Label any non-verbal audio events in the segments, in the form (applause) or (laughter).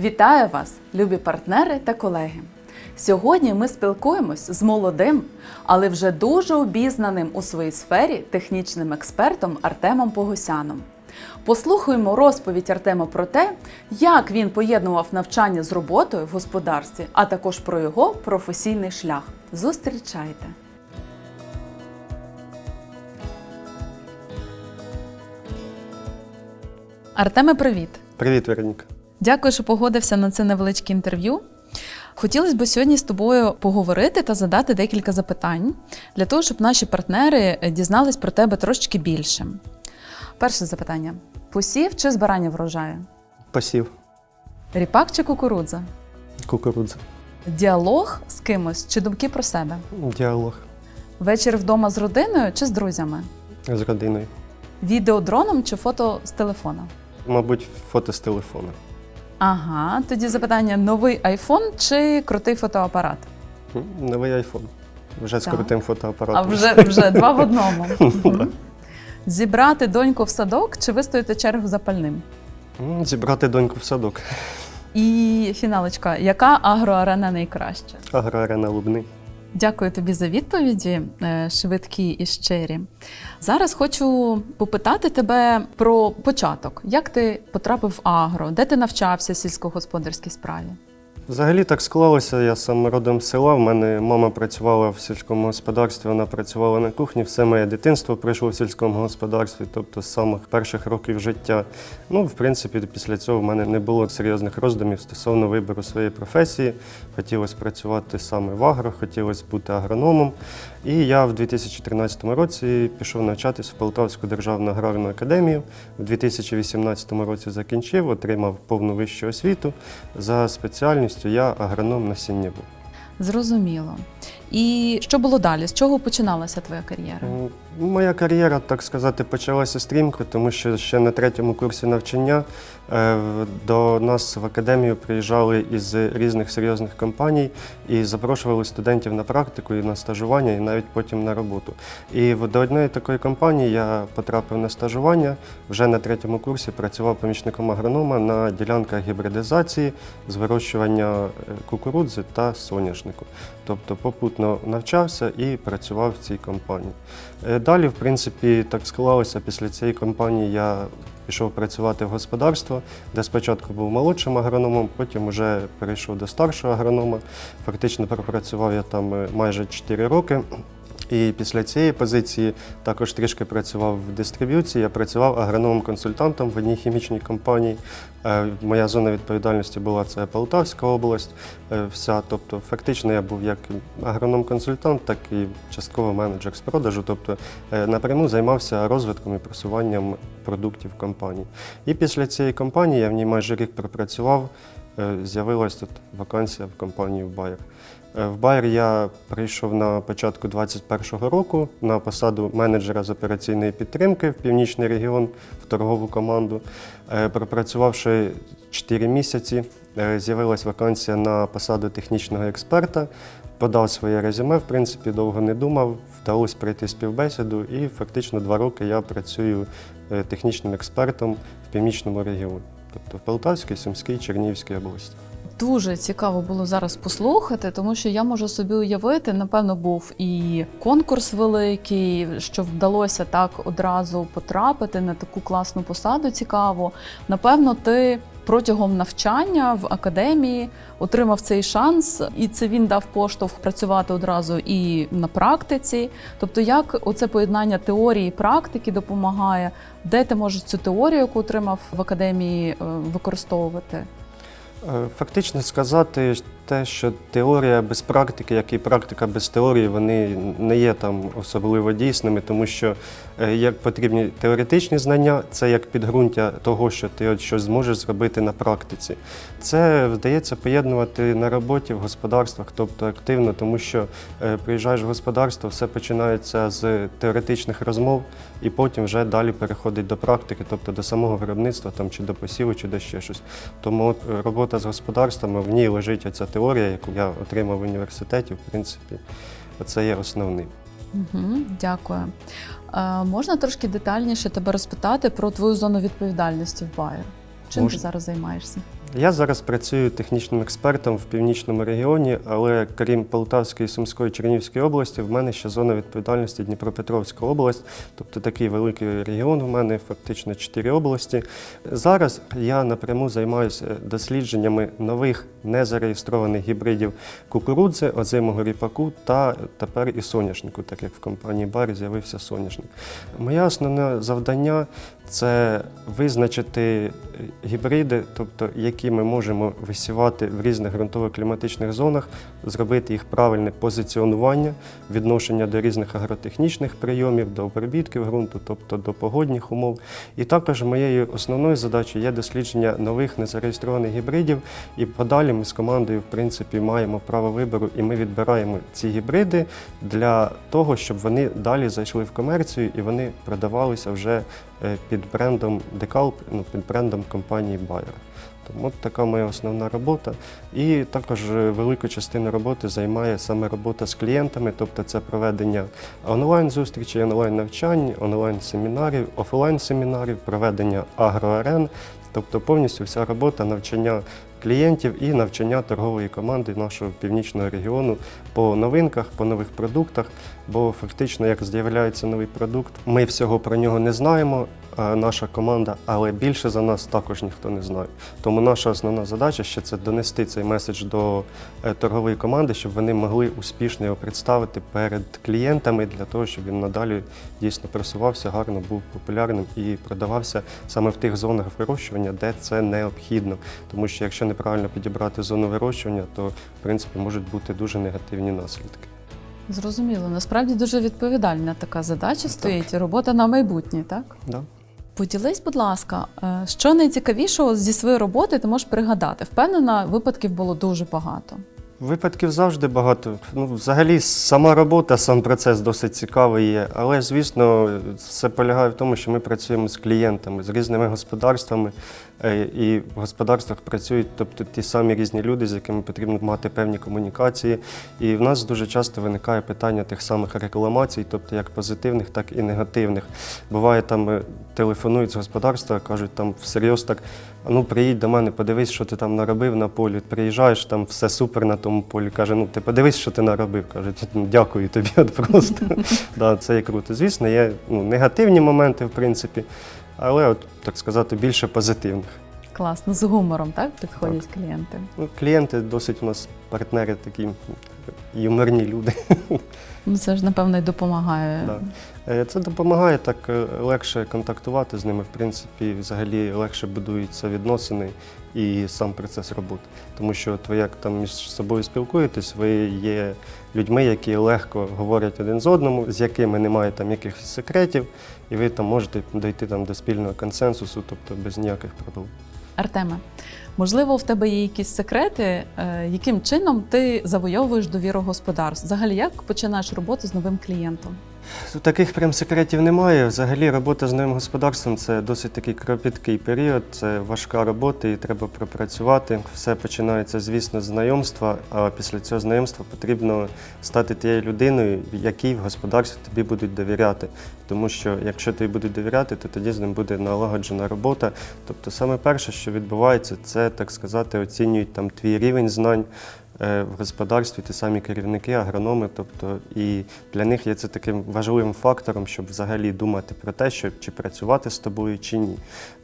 Вітаю вас, любі партнери та колеги. Сьогодні ми спілкуємось з молодим, але вже дуже обізнаним у своїй сфері технічним експертом Артемом Погосяном. Послухаємо розповідь Артема про те, як він поєднував навчання з роботою в господарстві, а також про його професійний шлях. Зустрічайте! Артеме, привіт! Привіт, Вероніка. Дякую, що погодився на це невеличке інтерв'ю. Хотілося б сьогодні з тобою поговорити та задати декілька запитань для того, щоб наші партнери е, дізнались про тебе трошечки більше. Перше запитання: посів чи збирання врожаю? Посів. Ріпак чи кукурудза? Кукурудза. Діалог з кимось чи думки про себе? Діалог Вечір вдома з родиною чи з друзями? з родиною. Відео дроном чи фото з телефона? Мабуть, фото з телефона. Ага, тоді запитання: новий айфон чи крутий фотоапарат? Новий айфон. Вже з Так. крутим А фотоапаратом. вже, вже два в одному. (laughs) Мгм. Зібрати доньку в садок чи вистояти чергу за пальним? М, Зібрати доньку в садок. І фіналочка, яка агроарена найкраща? Агроарена Лубни. Дякую тобі за відповіді, е, швидкі і щирі. Зараз хочу попитати тебе про початок. Як ти потрапив в агро? Де ти навчався сільськогосподарській справі? Взагалі так склалося. Я сам родом з села. В мене мама працювала в сільському господарстві, вона працювала на кухні. Все моє дитинство пройшло в сільському господарстві, тобто з самих перших років життя. Ну, в принципі, після цього в мене не було серйозних роздумів стосовно вибору своєї професії. Хотілося працювати саме в агро, хотілося бути агрономом. І я в 2013 році пішов навчатись в Полтавську державну аграрну академію. В 2018 році закінчив, отримав повну вищу освіту. За спеціальністю я агроном насіннєву. Зрозуміло. І що було далі? З чого починалася твоя кар'єра? Моя кар'єра, так сказати, почалася стрімко, тому що ще на третьому курсі навчання е, до нас в академію приїжджали із різних серйозних компаній і запрошували студентів на практику і на стажування, і навіть потім на роботу. І до одної такої компанії я потрапив на стажування. Вже на третьому курсі працював помічником агронома на ділянках гібридизації з вирощування е, кукурудзи та соняшнику. Тобто попутно навчався і працював в цій компанії. Е, Далі, в принципі, так склалося. Після цієї компанії я пішов працювати в господарство, де спочатку був молодшим агрономом, потім вже перейшов до старшого агронома. Фактично пропрацював я там е, майже 4 роки. І після цієї позиції також трішки працював в дистриб'юції. Я працював агрономом-консультантом в одній хімічній компанії. Е, Моя зона відповідальності була це Полтавська область. е, Вся, тобто, фактично я був як агроном-консультант, так і частково менеджер з продажу. Тобто е, напряму займався розвитком і просуванням продуктів компанії. І після цієї компанії я в ній майже рік пропрацював. З'явилась тут вакансія в компанії Bayer. Е, В Bayer я прийшов на початку 2021 року на посаду менеджера з операційної підтримки в північний регіон в торгову команду. Е, Пропрацювавши 4 місяці, е, з'явилась вакансія на посаду технічного експерта. Подав своє резюме, в принципі, довго не думав, вдалося пройти співбесіду, і фактично два роки я працюю технічним експертом в північному регіоні, тобто в Полтавській, Сумській, Чернігівській області. Дуже цікаво було зараз послухати, тому що я можу собі уявити, напевно, був і конкурс великий, що вдалося так одразу потрапити на таку класну посаду. Цікаво. Напевно, ти протягом навчання в академії отримав цей шанс, і це він дав поштовх працювати одразу і на практиці. Тобто, як оце поєднання теорії і практики допомагає, де ти можеш цю теорію, яку отримав в академії, е, використовувати? Е, Фактично сказати те, що теорія без практики, як і практика без теорії, вони не є там особливо дійсними, тому що е, як потрібні теоретичні знання, це як підґрунтя того, що ти от щось зможеш зробити на практиці. Це вдається поєднувати на роботі в господарствах, тобто активно, тому що е, приїжджаєш в господарство, все починається з теоретичних розмов, і потім вже далі переходить до практики, тобто до самого виробництва, там чи до посіву, чи до ще щось. Тому е, робота з господарствами, в ній лежить ця теорія, яку я отримав в університеті, в принципі, це є основним. Угу, дякую. Е, можна трошки детальніше тебе розпитати про твою зону відповідальності в баю, Чим ти зараз займаєшся? Я зараз працюю технічним експертом в північному регіоні, але крім Полтавської, Сумської, Чернігівської області, в мене ще зона відповідальності Дніпропетровська область, тобто такий великий регіон. У мене фактично чотири області. Зараз я напряму займаюся дослідженнями нових незареєстрованих гібридів кукурудзи, озимого ріпаку та тепер і соняшнику, так як в компанії Барі з'явився соняшник. Моє основне завдання це визначити гібриди, тобто які ми можемо висівати в різних ґрунтово-кліматичних зонах, зробити їх правильне позиціонування, відношення до різних агротехнічних прийомів, до обробітків ґрунту, тобто до погодних умов. І також моєю основною задачею є дослідження нових незареєстрованих гібридів. І подалі ми з командою, в принципі, маємо право вибору, і ми відбираємо ці гібриди для того, щоб вони далі зайшли в комерцію і вони продавалися вже е, під брендом Decalp, ну, під брендом компанії Bayer. Тому от така моя основна робота. І також е, велику частину роботи займає саме робота з клієнтами, тобто це проведення онлайн-зустрічей, онлайн-навчань, онлайн-семінарів, офлайн-семінарів, проведення агроарен, тобто повністю вся робота навчання клієнтів і навчання торгової команди нашого північного регіону по новинках, по нових продуктах. Бо фактично, як з'являється новий продукт, ми всього про нього не знаємо. Наша команда, але більше за нас також ніхто не знає. Тому наша основна задача ще це донести цей меседж до е, торгової команди, щоб вони могли успішно його представити перед клієнтами для того, щоб він надалі дійсно просувався, гарно був популярним і продавався саме в тих зонах вирощування, де це необхідно. Тому що якщо неправильно підібрати зону вирощування, то в принципі можуть бути дуже негативні наслідки. Зрозуміло, насправді дуже відповідальна така задача стоїть. Робота на майбутнє, так? Да? Поділись, будь ласка, е, що найцікавішого зі своєї роботи ти можеш пригадати? Впевнена, випадків було дуже багато. Випадків завжди багато. Ну, взагалі, сама робота, сам процес досить цікавий є. Але, звісно, все полягає в тому, що ми працюємо з клієнтами, з різними господарствами. Е, І в господарствах працюють тобто, ті самі різні люди, з якими потрібно мати певні комунікації. І в нас дуже часто виникає питання тих самих рекламацій, тобто як позитивних, так і негативних. Буває, там е, телефонують з господарства, кажуть, там всерйоз так. Ну приїдь до мене, подивись, що ти там наробив на полі. Приїжджаєш, там все супер на тому полі. Каже, ну ти подивись, що ти наробив. Каже, «Ну, дякую тобі от просто. (laughs) да, це є круто. Звісно, є ну, негативні моменти, в принципі, але, от, так сказати, більше позитивних. Класно, з гумором, так підходять клієнти. Ну, клієнти досить у нас партнери такі юморні люди. Ну це ж напевно і допомагає. Да. Е, Це допомагає так е, легше контактувати з ними, в принципі, взагалі легше будуються відносини і сам процес роботи. Тому що от ви як там між собою спілкуєтесь, ви є людьми, які легко говорять один з одному, з якими немає там якихось секретів, і ви там можете дойти там до спільного консенсусу, тобто без ніяких проблем. Артеме, можливо, в тебе є якісь секрети, е, яким чином ти завойовуєш довіру господарств? Взагалі, як починаєш роботу з новим клієнтом? Таких прям секретів немає. Взагалі робота з новим господарством це досить такий кропіткий період, це важка робота, і треба пропрацювати. Все починається, звісно, з знайомства, а після цього знайомства потрібно стати тією людиною, якій в господарстві тобі будуть довіряти. Тому що якщо тобі будуть довіряти, то тоді з ним буде налагоджена робота. Тобто, саме перше, що відбувається, це так сказати, оцінюють там твій рівень знань. Е, В господарстві ті самі керівники, агрономи, тобто і для них є це таким важливим фактором, щоб взагалі думати про те, що чи працювати з тобою, чи ні.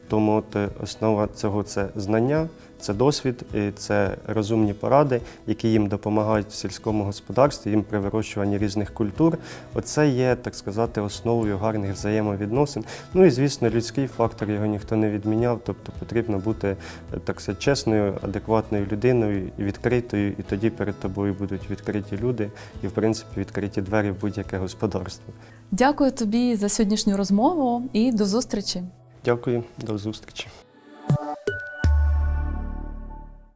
Тому от е, основа цього це знання, це досвід, і це розумні поради, які їм допомагають в сільському господарстві, їм при вирощуванні різних культур. Оце є, так сказати, основою гарних взаємовідносин. Ну і звісно, людський фактор його ніхто не відміняв. Тобто потрібно бути е, так сказати, чесною, адекватною людиною і відкритою, і тоді перед тобою будуть відкриті люди і, в принципі, відкриті двері в будь-яке господарство. Дякую тобі за сьогоднішню розмову і до зустрічі. Дякую, до зустрічі.